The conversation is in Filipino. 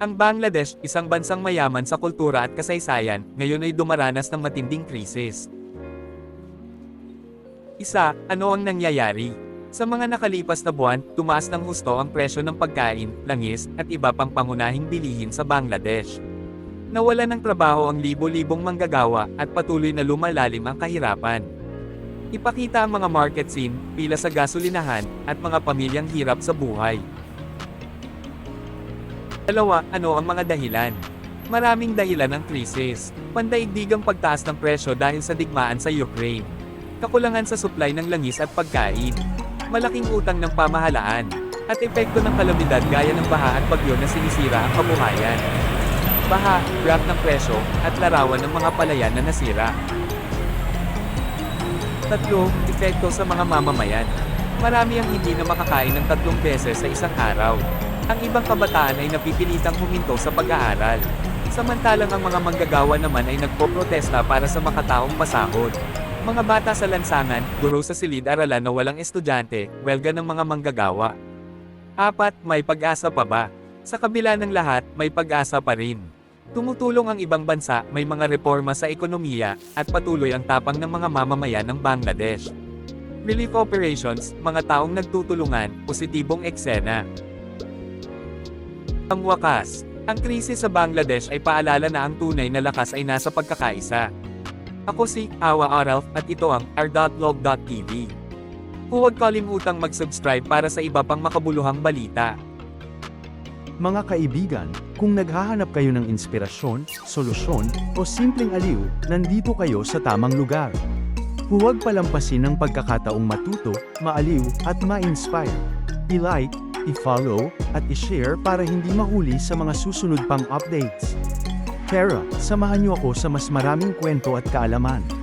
Ang Bangladesh, isang bansang mayaman sa kultura at kasaysayan, ngayon ay dumaranas ng matinding krisis. Isa, ano ang nangyayari? Sa mga nakalipas na buwan, tumaas ng husto ang presyo ng pagkain, langis, at iba pang pangunahing bilihin sa Bangladesh. Nawala ng trabaho ang libo-libong manggagawa at patuloy na lumalalim ang kahirapan. Ipakita ang mga market scene, pila sa gasolinahan, at mga pamilyang hirap sa buhay. Dalawa, ano ang mga dahilan? Maraming dahilan ng krisis. Pandaigdigang pagtaas ng presyo dahil sa digmaan sa Ukraine. Kakulangan sa supply ng langis at pagkain. Malaking utang ng pamahalaan. At epekto ng kalamidad gaya ng baha at bagyo na sinisira ang kabuhayan. Baha, graph ng presyo, at larawan ng mga palayan na nasira. Tatlo, epekto sa mga mamamayan. Marami ang hindi na makakain ng tatlong beses sa isang araw. Ang ibang kabataan ay napipilitang huminto sa pag-aaral. Samantalang ang mga manggagawa naman ay nagpoprotesta para sa makataong pasahod. Mga bata sa lansangan, guro sa silid-aralan na walang estudyante, welga ng mga manggagawa. Apat, may pag-asa pa ba? Sa kabila ng lahat, may pag-asa pa rin. Tumutulong ang ibang bansa, may mga reforma sa ekonomiya, at patuloy ang tapang ng mga mamamayan ng Bangladesh. Relief operations, mga taong nagtutulungan, positibong eksena. Ang wakas, ang krisis sa Bangladesh ay paalala na ang tunay na lakas ay nasa pagkakaisa. Ako si Awa Aralf at ito ang r.log.tv. Huwag kalimutang mag-subscribe para sa iba pang makabuluhang balita. Mga kaibigan, kung naghahanap kayo ng inspirasyon, solusyon, o simpleng aliw, nandito kayo sa tamang lugar. Huwag palampasin ang pagkakataong matuto, maaliw, at ma-inspire. I-like, i-follow, at i-share para hindi mahuli sa mga susunod pang updates. Tara, samahan niyo ako sa mas maraming kwento at kaalaman.